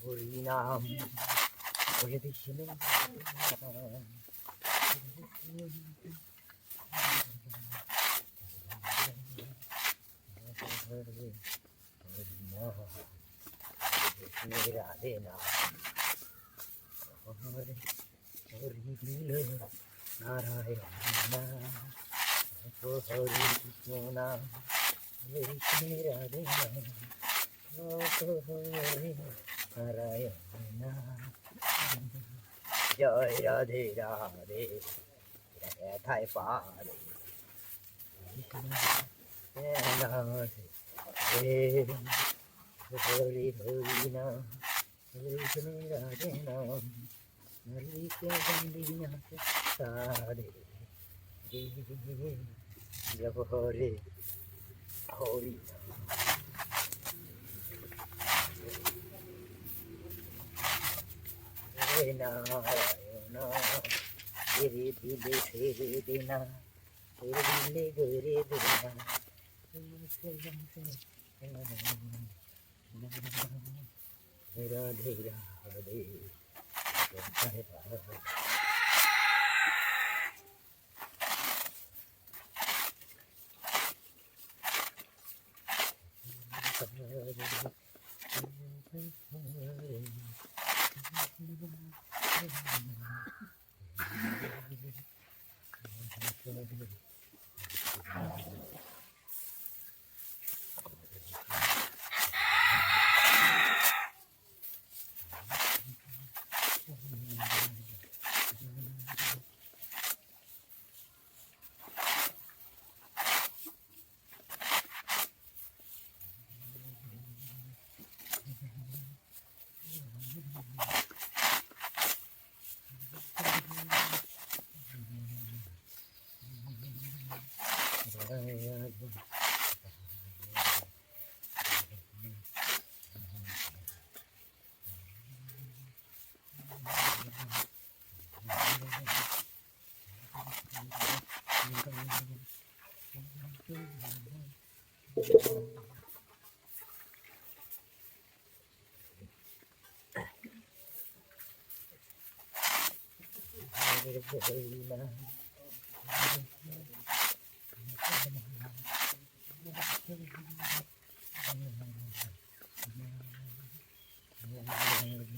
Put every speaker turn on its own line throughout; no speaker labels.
হরিনাম বলে দিছিল রাধে না হরি দিল নারায়ণ হরি কৃষ্ণ নাম হরে রাধে নারায়ণ জয় রাধে রাধে ব্যথায় পারে। Hare Hare Nam Hare Krishna Radhe Nam Hare Krishna Sade Jab Hare Hare Hare Narayana Hare Dhide Sedina দেনা ছেড়ে দিলে ঘুরে দেনা রাধে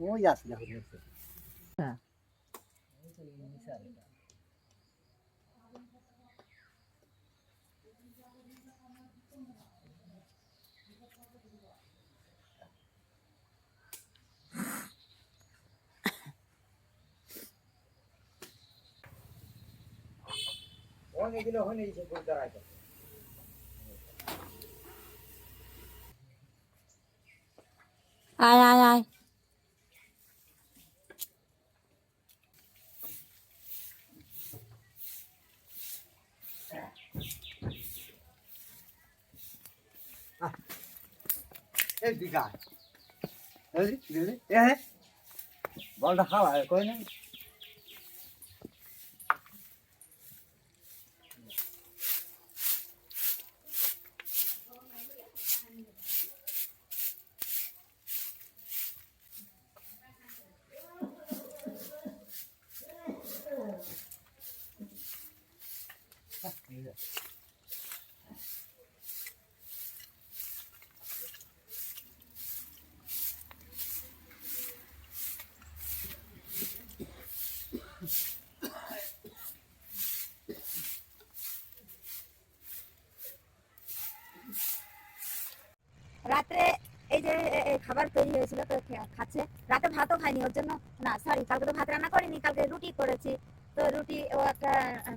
ওই আসলে দেখো নিচে
হ্যাঁ।
ওই তো এই নিচে আর দিদি এ হে বলটা খাওয়া কই না
রাত্রে এই যে এ- এ খাবার তৈরি হয়েছিল তো খাচ্ছে। রাতে ভাতও খাইনি, ওর জন্য না সরি কালকে তো ভাত রান্না করিনি, কালকে রুটি করেছি। তো রুটি ও একটা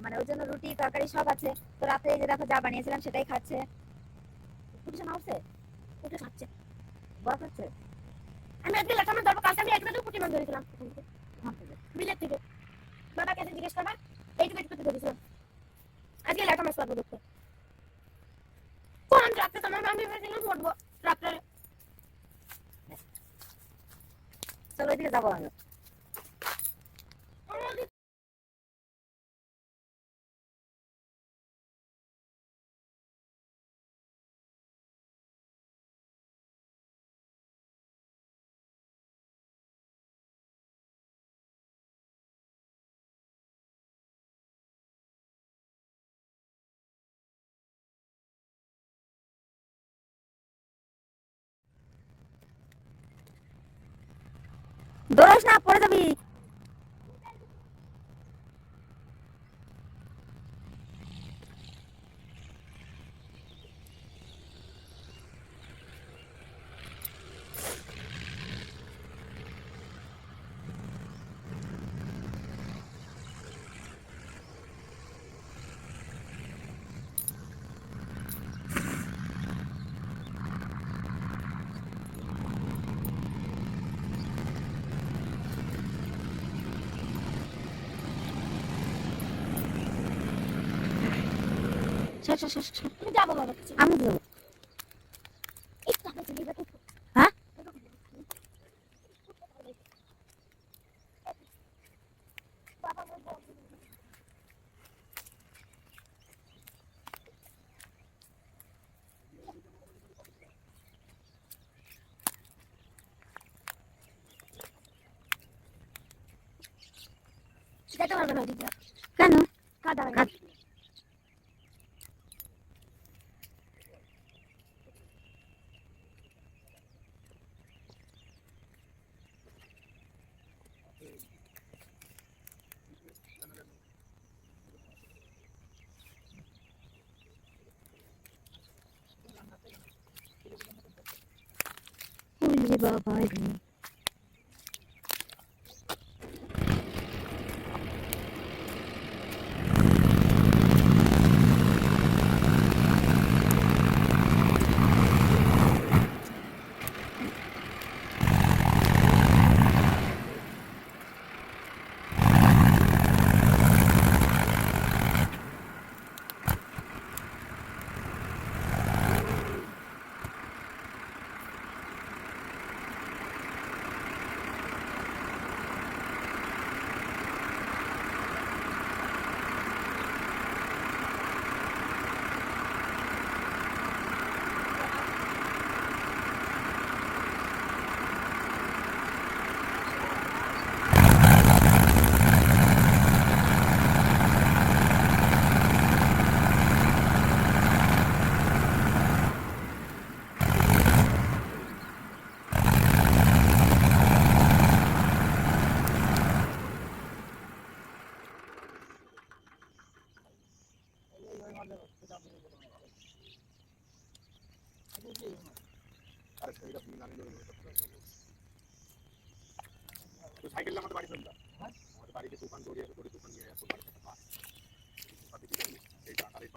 মানে ওর জন্য রুটি, তরকারি সব আছে। তো রাতে যে দেখো যা বানিয়েছিলাম সেটাই খাচ্ছে। উঠছে না উঠছে উঠে খাচ্ছে। বরফ হচ্ছে?
আমি আজকে লেখা আমার দরকার আমি একটু পুটি মাছ ধরেছিলাম। বিলের থেকে। বাবাকে এসে জিজ্ঞেস করবা
передавали. দৌড়াস না পড়ে যাবি।
আমি যাব
হ্যাঁ? কেন
river valley.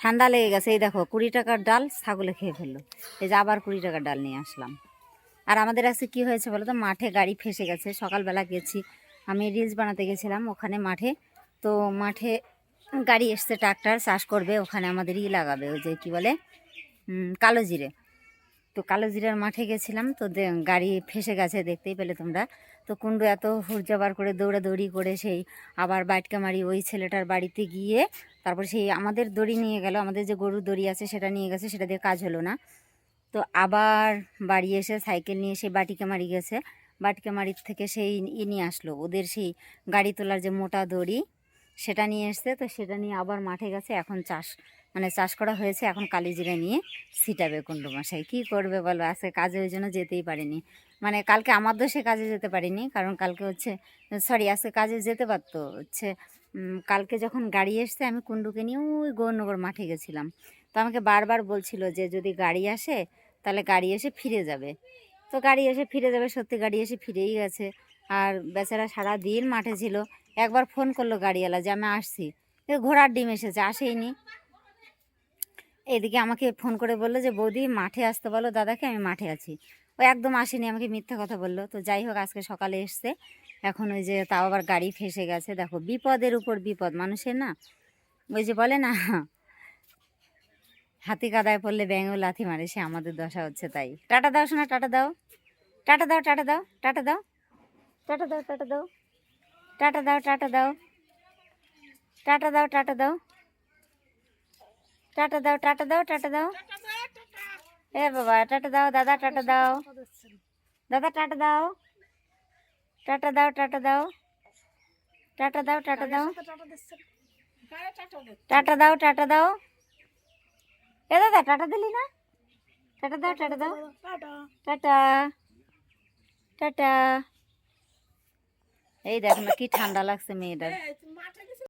ঠান্ডা লেগে গেছে, এই দেখো, কুড়ি টাকার ডাল ছাগলে খেয়ে ফেলল। এই যে আবার কুড়ি টাকার ডাল নিয়ে আসলাম। আর আমাদের আজকে কি হয়েছে বলো তো? মাঠে গাড়ি ফেসে গেছে। সকালবেলা গেছি, আমি রিলস বানাতে গেছিলাম ওখানে মাঠে। তো মাঠে গাড়ি এসছে, ট্রাক্টর, চাষ করবে, ওখানে আমাদের ই লাগাবে, ওই যে কী বলে? কালো জিরে। তো কালো জিরার মাঠে গেছিলাম, তো গাড়ি ফেসে গেছে, দেখতেই পেলে তোমরা। তো কুণ্ডু এত হুরজাবার করে দৌড়াদৌড়ি করে সেই আবার মারি ওই ছেলেটার বাড়িতে গিয়ে তারপর সেই আমাদের দড়ি নিয়ে গেল, আমাদের যে গরুর দড়ি আছে সেটা নিয়ে গেছে, সেটা দিয়ে কাজ হলো না। তো আবার বাড়ি এসে সাইকেল নিয়ে সেই বাটিকে মারি গেছে, বাটিকে মারির থেকে সেই ই নিয়ে আসলো। ওদের সেই গাড়ি তোলার যে মোটা দড়ি সেটা নিয়ে এসছে, তো সেটা নিয়ে আবার মাঠে গেছে, এখন চাষ মানে চাষ করা হয়েছে, এখন কালিজিরা নিয়ে ছিটাবে কুণ্ডু মশাই। কী করবে বলো, আজকে কাজে ওই জন্য যেতেই পারিনি। মানে কালকে আমার দোষে কাজে যেতে পারিনি। কারণ কালকে হচ্ছে সরি আজকে কাজে যেতে পারতো। হচ্ছে কালকে যখন গাড়ি এসছে, আমি কুণ্ডুকে নিয়ে ওই গৌরনগর মাঠে গেছিলাম। তো আমাকে বারবার বলছিল যে, যদি গাড়ি আসে, তাহলে গাড়ি এসে ফিরে যাবে। তো গাড়ি এসে ফিরে যাবে, সত্যি গাড়ি এসে ফিরেই গেছে। আর বেচারা সারা দিন মাঠে ছিল। একবার ফোন করল গাড়িওয়ালা যে, আমি আসছি। ঘোড়ার ডিম এসেছে, আসেইনি। এদিকে আমাকে ফোন করে বলল যে, বৌদি, মাঠে আসতে বলো, দাদাকে আমি মাঠে আছি। ও একদম আসেনি, আমাকে মিথ্যা কথা বলল। তো যাই হোক, আজকে সকালে এসছে। এখন ওই যে তাও আবার গাড়ি ফেসে গেছে। দেখো, বিপদের উপর বিপদ, মানুষের না? ওই যে বলে না, হাতি কাদায় পড়লে ব্যাঙও লাথি মারে, সে আমাদের দশা হচ্ছে তাই। টাটা দাও শোনা টাটা দাও। টাটা দাও টাটা দাও টাটা দাও। টাটা দাও টাটা দাও। টাটা দাও টাটা দাও। টাটা দাও টাটা দাও। টাটা দাও টাটা দাও টাটা দাও। এ বাবা টাটা দাও দাদা টাটা দাও। দাদা টাটা দাও। টাটা দাও টাটা দাও। টাটা দাও টাটা দাও। টাটা দাও টাটা দাও। এ দাদা টাটা দিলি না? টাটা দাও টাটা দাও। টাটা। টাটা। এই দেখ না কি ঠান্ডা লাগছে মেয়েটার।